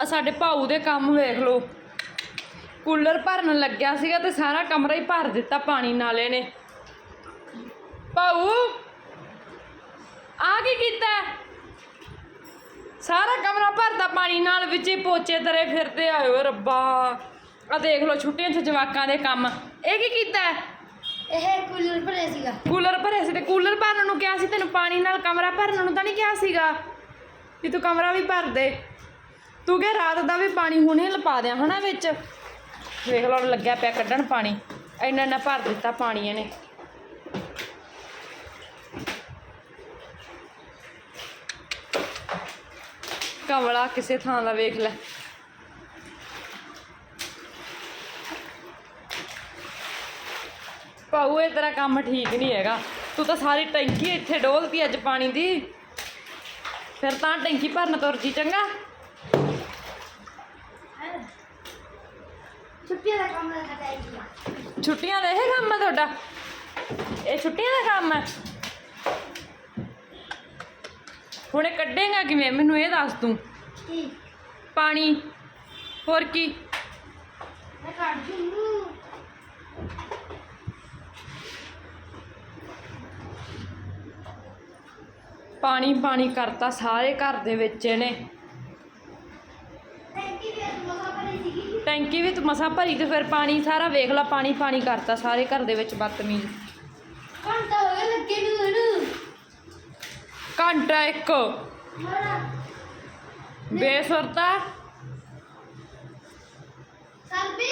ਆ ਸਾਡੇ ਭਾਊ ਦੇ ਕੰਮ ਵੇਖ ਲਓ। ਕੂਲਰ ਭਰਨ ਲੱਗਿਆ ਸੀਗਾ ਤੇ ਸਾਰਾ ਕਮਰਾ ਹੀ ਭਰ ਦਿੱਤਾ ਪਾਣੀ ਨਾਲ ਇਹਨੇ ਭਾਊ ਆ ਕੀ ਕੀਤਾ? ਸਾਰਾ ਕਮਰਾ ਭਰਦਾ ਪਾਣੀ ਨਾਲ ਵਿੱਚ ਹੀ ਪੋਚੇ ਤਰੇ ਫਿਰਦੇ ਆਇਓ ਰੱਬਾ। ਆ ਦੇਖ ਲਓ ਛੁੱਟੀਆਂ 'ਚ ਜਵਾਕਾਂ ਦੇ ਕੰਮ। ਇਹ ਕੀ ਕੀਤਾ? ਇਹ ਕੂਲਰ ਭਰਿਆ ਸੀਗਾ। ਕੂਲਰ ਭਰਿਆ ਸੀ ਤੇ ਕੂਲਰ ਭਰਨ ਨੂੰ ਕਿਹਾ ਸੀ ਤੈਨੂੰ ਪਾਣੀ ਨਾਲ ਕਮਰਾ ਭਰਨ ਨੂੰ ਤਾਂ ਨਹੀਂ ਕਿਹਾ ਸੀਗਾ? ਕਿ ਤੂੰ ਕਮਰਾ ਵੀ ਭਰ ਦੇ। ਤੂੰ ਕਿ ਰਾਤ ਦਾ ਵੀ ਪਾਣੀ ਹੁਣੇ ਲਪਾ ਦਿਆਂ ਹਨਾ ਵਿੱਚ। ਵੇਖ ਲਓ, ਲੱਗਿਆ ਪਿਆ ਕੱਢਣ ਪਾਣੀ। ਇੰਨਾ ਇੰਨਾ ਭਰ ਦਿੱਤਾ ਪਾਣੀ ਇਹਨੇ। ਕਮਲਾ ਕਿਸੇ ਥਾਂ ਦਾ ਵੇਖ ਲੈ। ਭਾਊ, ਇਹ ਤੇਰਾ ਕੰਮ ਠੀਕ ਨਹੀਂ ਹੈਗਾ। ਤੂੰ ਤਾਂ ਸਾਰੀ ਟੈਂਕੀ ਇੱਥੇ ਡੋਲਤੀ ਅੱਜ ਪਾਣੀ ਦੀ। ਫਿਰ ਤਾਂ ਟੈਂਕੀ ਭਰਨ ਤੁਰ ਜੀ ਚੰਗਾ। ਛੁੱਟੀਆਂ ਦਾ ਕੰਮ ਛੁੱਟੀਆਂ ਦਾ ਇਹ ਕੰਮ ਹੈ ਤੁਹਾਡਾ? ਇਹ ਛੁੱਟੀਆਂ ਦਾ ਕੰਮ ਹੈ ਹੁਣੇ ਕੱਢੇਗਾ ਕਿਵੇਂ? ਮੈਨੂੰ ਇਹ ਦੱਸ ਤੂੰ। ਕੀ? ਪਾਣੀ। ਹੋਰ ਕੀ? ਮੈਂ ਕੱਢ ਜੂ ਪਾਣੀ ਪਾਣੀ ਕਰਤਾ ਸਾਰੇ ਘਰ ਦੇ ਵਿੱਚ ਇਹਨੇ ਟੈਂਕੀ ਵੀ ਅੱਜ ਮਸਾ ਭਰੀ ਸੀਗੀ ਟੈਂਕੀ ਵੀ ਤੂੰ ਮਸਾ ਭਰੀ ਤੇ ਫਿਰ ਪਾਣੀ ਸਾਰਾ ਵੇਖ ਲਾ ਪਾਣੀ ਪਾਣੀ ਕਰਤਾ ਸਾਰੇ ਘਰ ਦੇ ਵਿੱਚ ਬਦਤਮੀਜ਼। ਘੰਟਾ ਹੋ ਗਿਆ ਲੱਗੇ ਨੂੰ ਇਹਨੂੰ ਘੰਟਾ ਇੱਕ। ਬੇਸੁਰਤਾ। ਸਰਬੀ